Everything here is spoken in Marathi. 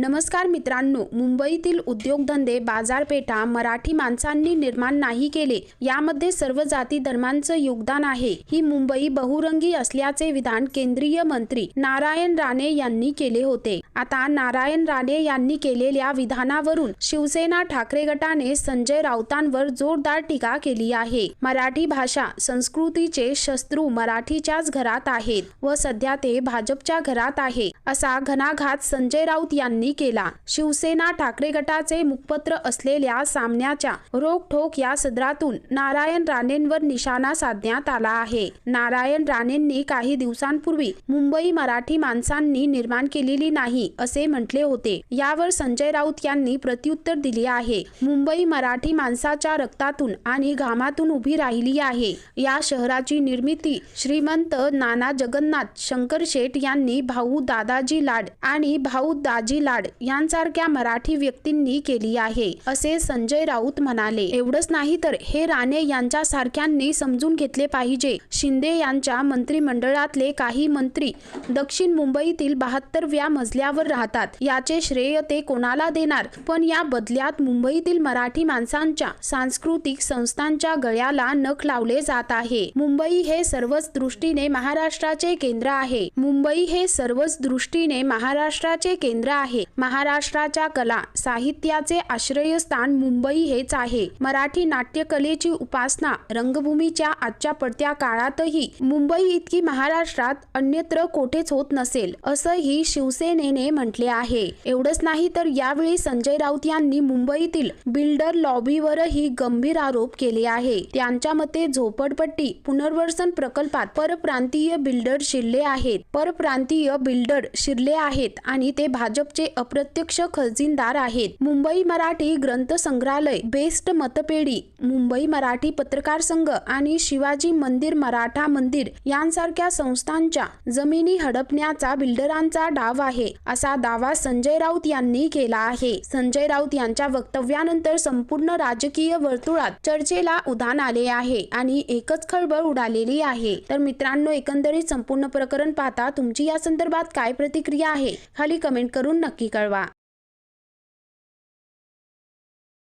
नमस्कार मित्रांनो मुंबईतील उद्योगधंदे बाजारपेठा मराठी माणसांनी निर्माण नाही केले यामध्ये सर्व जाती धर्मांचं योगदान आहे. ही मुंबई बहुरंगी असल्याचे विधान केंद्रीय मंत्री नारायण राणे यांनी केले होते. आता नारायण राणे यांनी केलेल्या विधानावरून शिवसेना ठाकरे गटाने संजय राऊतांवर जोरदार टीका केली आहे. मराठी भाषा संस्कृतीचे शस्त्रू मराठीच्याच घरात आहेत व सध्या ते भाजपच्या घरात आहे असा घणाघात संजय राऊत यांनी केला. शिवसेना ठाकरे गटाचे मुखपत्र असलेल्या सामन्याच्या रोखोक या सदरातून नारायण राणेंवर निशाणा साधण्यात आला आहे. नारायण राणेंनी काही दिवसांपूर्वी मुंबई मराठी माणसांनी निर्माण केलेली नाही असे म्हटले होते. यावर संजय राऊत यांनी प्रत्युत्तर दिले आहे. मुंबई मराठी माणसाच्या रक्तातून आणि घामातून उभी राहिली आहे. या शहराची निर्मिती श्रीमंत नाना जगन्नाथ शंकर शेठ यांनी भाऊ दादाजी लाड आणि भाऊ दाजी लाड यांसारख्या मराठी व्यक्तींनी केली आहे असे संजय राऊत म्हणाले. एवढंच नाही तर हे राणे यांच्या सारख्यांनी समजून घेतले पाहिजे. शिंदे यांच्या मंत्रिमंडळातले काही मंत्री दक्षिण मुंबईतील बहात्तरव्या मजल्यावर राहतात. याचे श्रेय ते कोणाला देणार? पण या बदल्यात मुंबईतील मराठी माणसांच्या सांस्कृतिक संस्थांच्या गळ्याला नख लावले जात आहे. मुंबई हे सर्वच दृष्टीने महाराष्ट्राचे केंद्र आहे. मुंबई हे सर्वच दृष्टीने महाराष्ट्राचे केंद्र आहे. महाराष्ट्राच्या कला साहित्याचे आश्रयस्थान मुंबई हेच आहे. मराठी नाट्यकलेची उपासना रंगभूमीच्या आजच्या पडत्या काळातही मुंबई इतकी महाराष्ट्रात अन्यत्र कोठेच होत नसेल असंही शिवसेनेने म्हटले आहे. एवढंच नाही तर यावेळी संजय राऊत यांनी मुंबईतील बिल्डर लॉबीवरही गंभीर आरोप केले आहे. त्यांच्या मते झोपडपट्टी पुनर्वसन प्रकल्पात परप्रांतीय बिल्डर शिरले आहेत. परप्रांतीय बिल्डर शिरले आहेत आणि ते भाजपचे अप्रत्यक्ष खजिनदार आहेत. मुंबई मराठी ग्रंथ संग्रहालय बेस्ट मतपेढी मुंबई मराठी पत्रकार संघ आणि शिवाजी मंदिर मराठा मंदिर यांसारख्या संस्थांच्या जमिनी हडपण्याचा बिल्डरांचा डाव आहे असा दावा संजय राऊत यांनी केला आहे. संजय राऊत यांच्या वक्तव्यानंतर संपूर्ण राजकीय वर्तुळात चर्चेला उधाण आले आहे आणि एकच खळबळ उडालेली आहे. तर मित्रांनो एकंदरीत संपूर्ण प्रकरण पाहता तुमची या संदर्भात काय प्रतिक्रिया आहे खाली कमेंट करून नक्की નક્કી કરવા